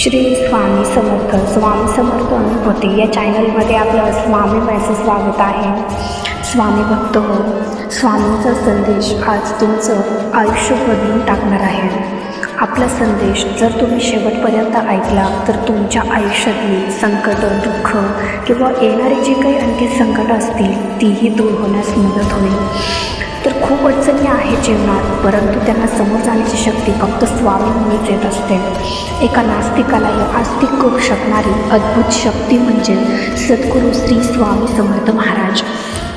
श्री स्वामी समर्थ स्वामी समर्थ अनुभूती या चॅनलमध्ये आपलं स्वामी मैसे स्वागत आहे. स्वामी भक्त हो स्वामींचा संदेश आज तुमचं आयुष्य बदलून टाकणार आहे. आपला संदेश जर तुम्ही शेवटपर्यंत ऐकला तर तुमच्या आयुष्यातली संकट दुःख किंवा येणारे जे काही आणखी संकटं असतील तीही दूर होण्यास मदत होईल. तर खूप अडचणी आहेत जीवनात परंतु त्यांना समोर जाण्याची शक्ती फक्त स्वामींमुळेच येत असते. एका नास्तिकालाही आस्तिक करू शकणारी अद्भुत शक्ती म्हणजे सद्गुरू श्री स्वामी समर्थ महाराज.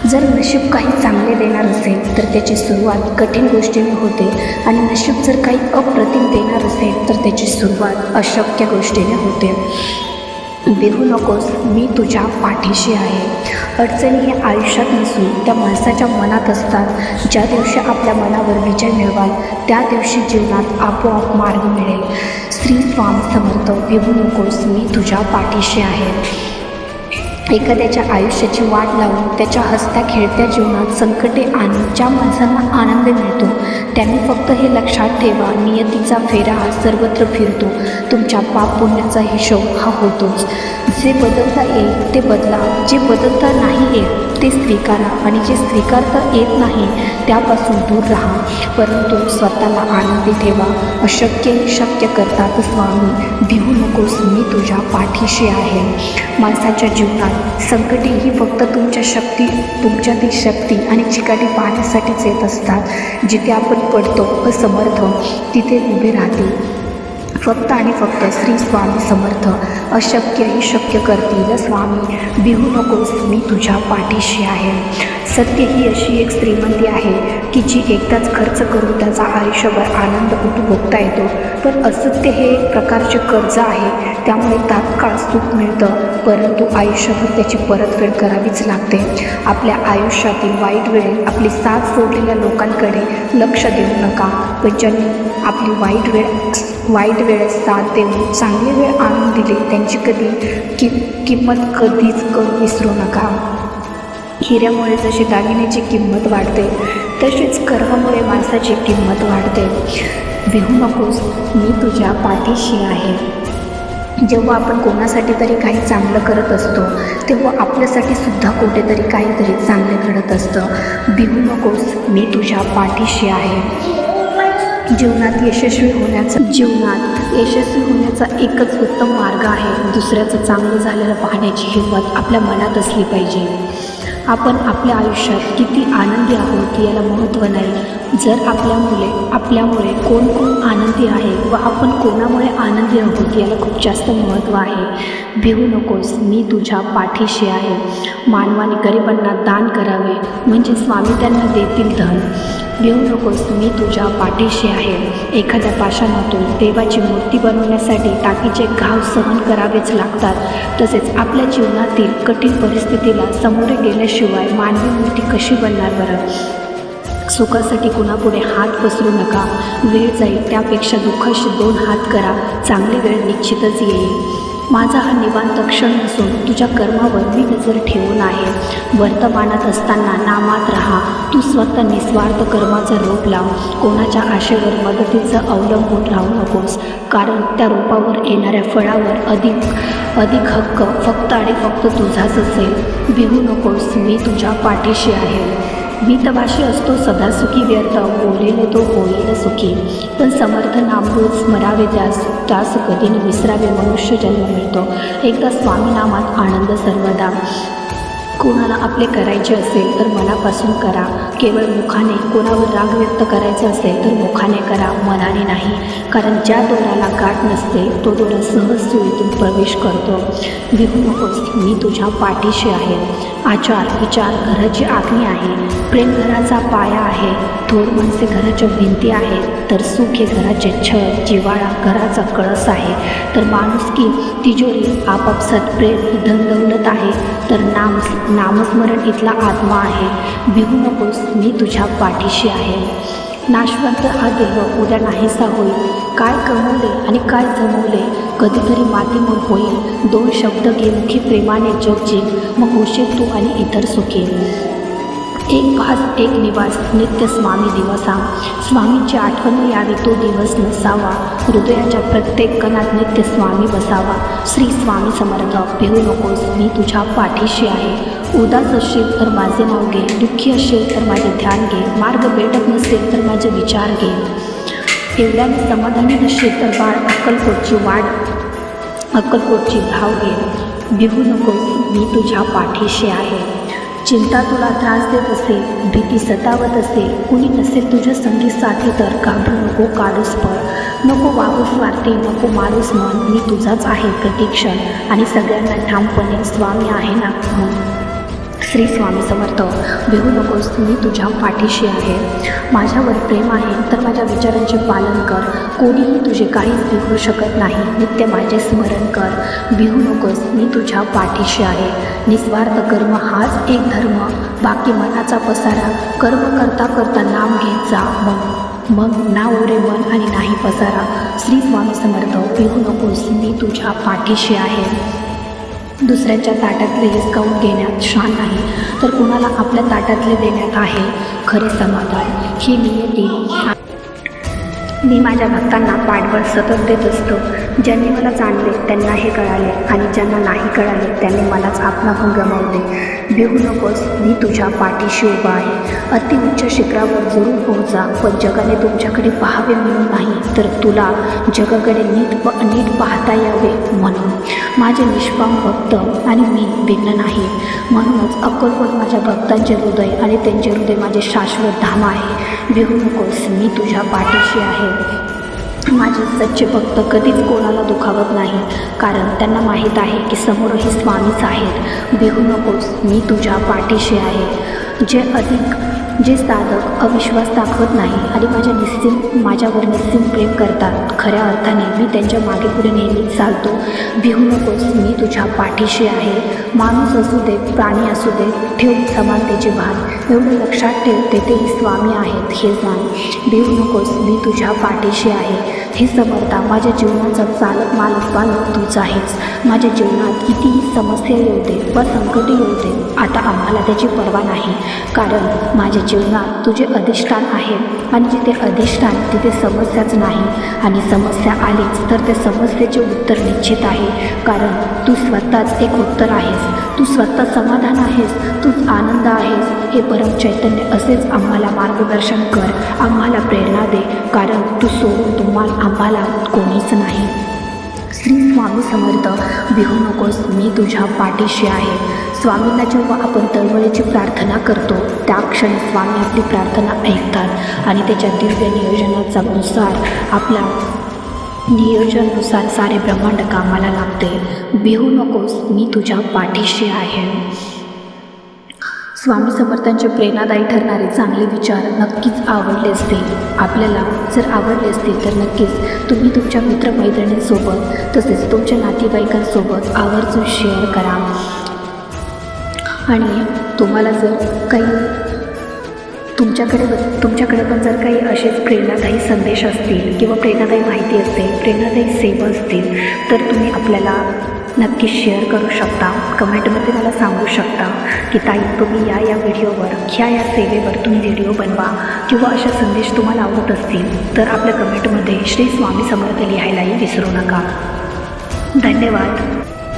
जर नशीब काही चांगले देणार असेल तर त्याची सुरुवात कठीण गोष्टीने होते आणि नशीब जर काही अप्रतिम देणार असेल तर त्याची सुरुवात अशक्य गोष्टीने होते. बिहू नकोस मी तुझ्या पाठीशी आहे. अडचणी हे आयुष्यात नसून त्या माणसाच्या मनात असतात. ज्या दिवशी आपल्या मनावर विजय मिळवाल त्या दिवशी जीवनात आपोआप मार्ग मिळेल. श्री स्वामी समर्थ बिहू नकोस मी तुझ्या पाठीशी आहे. एखाद्याच्या आयुष्याची वाट लावून त्याच्या हसत्या खेळत्या जीवनात संकटे आणून ज्या माणसांना आनंद मिळतो त्यांनी फक्त हे लक्षात ठेवा नियतीचा फेरा हा सर्वत्र फिरतो. तुमच्या पाप पुण्याचा हिशोब हा होतोच. जे बदलता येईल ते बदला. जे बदलता नाही येत ते स्वीकारा. आणि जे स्वीकारता येत नाही त्यापासून दूर राहा. परंतु स्वतःला आनंदी ठेवा. अशक्य शक्य करतात स्वामी. भिवू नकोस मी तुझ्या पाठीशी आहे. माणसाच्या जीवनात संकटे ही फक्त तुमच्या शक्ती तुमच्यातील शक्ती आणि चिकाटी पाहण्यासाठीच येत असतात. जिथे आपण पडतो असमर्थ तिथे उभे राहतील फक्त आणि फक्त श्री स्वामी समर्थ. अशक्यही शक्य करतील. स्वामी बिहू नकोस मी तुझ्या पाठीशी आहे. सत्य ही अशी एक श्रीमंती आहे की जी एकदाच खर्च करून त्याचा आयुष्यभर आनंद उपभोगता येतो. पण असत्य हे एक प्रकारचे कर्ज आहे. त्यामुळे तात्काळ सुख मिळतं परंतु आयुष्यभर त्याची परतफेड करावीच लागते. आपल्या आयुष्यातील वाईट वेळेत आपली साथ सोडलेल्या लोकांकडे लक्ष देऊ नका. पण ज्यांनी आपली वाईट वेळ वाईट वेळ साथ देऊन चांगली वेळ आणून दिली. त्यांची कधी कि किंमत कधीच करू विसरू नका. हिऱ्यामुळे जशी दागिन्याची किंमत वाढते तशीच कर्मामुळे माणसाची किंमत वाढते. भिवू नकोस मी तुझ्या पाठीशी आहे. जेव्हा आपण कोणासाठी तरी काही चांगलं करत असतो तेव्हा आपल्यासाठी सुद्धा कुठेतरी काहीतरी चांगले घडत असतं. बिहू नकोस मी तुझ्या पाठीशी आहे. जीवनात यशस्वी होण्याचा जीवनात यशस्वी होण्याचा एकच उत्तम मार्ग आहे. दुसऱ्याचं चांगलं झालेलं पाहण्याची हिंमत आपल्या मनात असली पाहिजे. आपण आपल्या आयुष्यात किती आनंदी आहोत याला महत्त्व नाही. जर आपल्यामुळे आपल्यामुळे कोण कोण आनंदी आहे व आपण कोणामुळे आनंदी आहोत याला खूप जास्त महत्त्व आहे. भिवू नकोस मी तुझ्या पाठीशी आहे. मानवाने गरिबांना दान करावे. म्हणजे स्वामी त्यांना देतील धन. घेऊ नकोस मी तुझ्या पाठीशी आहे. एखाद्या पाषाणातून देवाची मूर्ती बनवण्यासाठी टाकीचे घाव सहन करावेच लागतात. तसेच आपल्या जीवनातील कठीण परिस्थितीला सामोरे गेल्याशिवाय मानवी मूर्ती कशी बनणार बरं? सुखासाठी कुणापुढे हात पसरू नका. वेळ जाईल त्यापेक्षा दुःखाशी दोन हात करा. चांगली वेळ निश्चितच येईल. माझा हा निवांत क्षण नसून तुझ्या कर्मावर मी नजर ठेवून आहे. वर्तमानात असताना नामात राहा. तू स्वतः निस्वार्थ कर्माचा रोप लाव. कोणाच्या आशेवर मदतीचं अवलंबून राहू नकोस. कारण त्या रोपावर येणाऱ्या फळावर अधिक अधिक हक्क फक्त आणि फक्त तुझाच असेल. भिवू नकोस. मी तुझ्या पाठीशी आहे. मितभाषी असतो सदा सुखी व्यर्थ बोलेले तो होईल सुखी. पण समर्थ नामरूप स्मरावे त्यास त्यास कधी विसरावे मनुष्य जन्म मिळतो. एकदा स्वामी नामात आनंद सर्वदा. कोणाला आपले करायचे असेल तर मनापासून करा. केवळ मुखाने कोणावर राग व्यक्त करायचा असेल तर मुखाने करा मनाने नाही. कारण ज्या दोराला गाठ नसते तो दोरा सहज सुईतून प्रवेश करतो. लिहू नकोस मी तुझ्या पाठीशी आहे. आचार विचार घराची आखणी आहे. प्रेम घराचा पाया आहे. थोर माणसे घराच्या भिंती आहेत. तर सुख हे घराचे छळ जिवाळा घराचा कळस आहे. तर माणूस की तिजोरी आपापसात प्रेम ही धनदौलत आहे. तर नाम नामस्मरण इथला आत्मा आहे. भिवू नकोस मी तुझ्या पाठीशी आहे. नाशवंत हा देह उद्या नाहीसा होईल. काय कमवले आणि काय जमवले कधीतरी मातीमोल होईल. दोन शब्द घे मुखी प्रेमाने जग मग होशील तू आणि इतर सुखी. एक भास एक निवास नित्य स्वामी दिवसा. स्वामींची आठवण यावी तो दिवस नसावा. हृदयाच्या प्रत्येक कणात नित्य स्वामी बसावा. श्री स्वामी समर्थ भिवू नकोस मी तुझ्या पाठीशी आहे. उदास असेल तर माझे नाव घे. दुःखी असेल तर माझे ध्यान घे. मार्ग भेटत नसेल तर माझे विचार घे. एवढ्याने समाधानी नसेल तर बाळ अक्कलकोटची वाढ अक्कलकोटची धाव घे. भिवू नकोस मी तुझ्या पाठीशी आहे. चिंता तुला त्रास देत असेल भीती सतावत असेल कुणी नसेल तुझ्या संगीत साथी तर घाबरू नको काढूस पळ. नको वागूस वाटते नको मारूस मन. मी तुझाच आहे प्रतीक्षण. आणि सगळ्यांना ठामपणे स्वामी आहे ना? म्हणून श्री स्वामी समर्थ भिवू नकोस मी तुझ्या पाठीशी आहे. माझ्यावर प्रेम आहे तर माझ्या विचारांचे पालन कर. कोणीही तुझे काहीच बिघडू शकत नाही नित्य माझे स्मरण कर. भिवू नकोस मी तुझ्या पाठीशी आहे. निस्वार्थ कर्म हाच एक धर्म. बाकी मनाचा पसारा कर्म करता करता नाम घेत जा. मग मग ना ओरे मन आणि नाही पसारा. श्री स्वामी समर्थ भिवू नकोस मी तुझ्या पाठीशी आहे. दुसऱ्याच्या ताटातले हिसकावून घेण्यात शान नाही तर कुणाला आपल्या ताटातले देण्यात आहे? खरे समाधान. ही नियती मी माझ्या भक्तांना पाठबळ सतत देत असतो. ज्यांनी मला जाणले त्यांना हे कळाले आणि ज्यांना नाही कळाले त्यांनी मलाच आपणाहून गमावले. भिवू नकोस मी तुझ्या पाठीशी उभा आहे. अतिउच्च शिखरावर जरूर पोहोचा पण जगाने तुमच्याकडे पाहावे म्हणून नाही तर तुला जगाकडे नीट प नीट पाहता यावे म्हणून. माझे निष्पाम भक्त आणि मी भिन्न नाही. म्हणूनच अक्कलकोट माझ्या भक्तांचे हृदय आणि त्यांचे हृदय माझे शाश्वत धाम आहे. भिवू नकोस मी तुझ्या पाठीशी आहे. माझे सच्चे भक्त कधीच कोणाला दुखावत नाही. कारण त्यांना माहीत आहे की समोरही स्वामीच आहेत. भिवू नकोस मी तुझ्या पाठीशी आहे. जे अधिक जे साधक अविश्वास दाखवत नाही आणि माझ्या निस्सिम माझ्यावर निस्सिम प्रेम करतात खऱ्या अर्थाने मी त्यांच्या मागे पुढे नेहमीच चालतो. भिवू नकोस मी तुझ्या पाठीशी आहे. माणूस असू दे प्राणी असू दे ठेव समानतेचे भान. एवढं लक्षात ठेव तेथेही स्वामी आहेत हे जाण भिवू नकोस मी तुझ्या पाठीशी आहे. हे समर्था माझ्या जीवनाचा चालक मालक बालक तूच आहेस. माझ्या जीवनात कितीही समस्या येऊ दे व संकटे येऊ दे आता आम्हाला त्याची पर्वा नाही. कारण माझ्या जीवनात तुझे अधिष्ठान आहे आणि जिथे अधिष्ठान तिथे समस्याच नाही. आणि समस्या आलीच तर त्या समस्येचे उत्तर निश्चित आहे. कारण तू स्वतःच एक उत्तर आहेस. तू स्वतः समाधान आहेस. तूच आनंद आहेस. हे परम चैतन्य असेच आम्हाला मार्गदर्शन कर. आम्हाला प्रेरणा दे. कारण तू सोडून समर्थ भिवू नकोस मी तुझ्या पाठीशी आहे. स्वामींना जेव्हा आपण तळमळीची प्रार्थना करतो त्या क्षणी स्वामी आपली प्रार्थना ऐकतात आणि त्याच्या दिव्य नियोजनाचा नुसार आपला नियोजनानुसार सारे ब्रह्मांड कामाला लागते. भिवू नकोस मी तुझ्या पाठीशी आहे. स्वामी समर्थांचे प्रेरणादायी ठरणारे चांगले विचार नक्कीच आवडले असतील आपल्याला जर आवडले असतील तर नक्कीच तुम्ही तुमच्या मित्रमैत्रिणींसोबत तसेच तुमच्या नातेवाईकांसोबत आवर्जून शेअर करा. आणि तुम्हाला जर काही तुमच्याकडे तुमच्याकडे पण जर काही असेच प्रेरणादायी संदेश असतील किंवा प्रेरणादायी माहिती असेल प्रेरणादायी सेवा असतील तर तुम्ही आपल्याला नक्की शेअर करू शकता. कमेंटमध्ये मला सांगू शकता की ताई तुम्ही या या व्हिडिओवर ह्या या सेवेवर तुम्ही व्हिडिओ बनवा किंवा अशा संदेश तुम्हाला आवडत असतील तर आपल्या कमेंटमध्ये श्री स्वामी समर्थ लिहायलाही विसरू नका. धन्यवाद.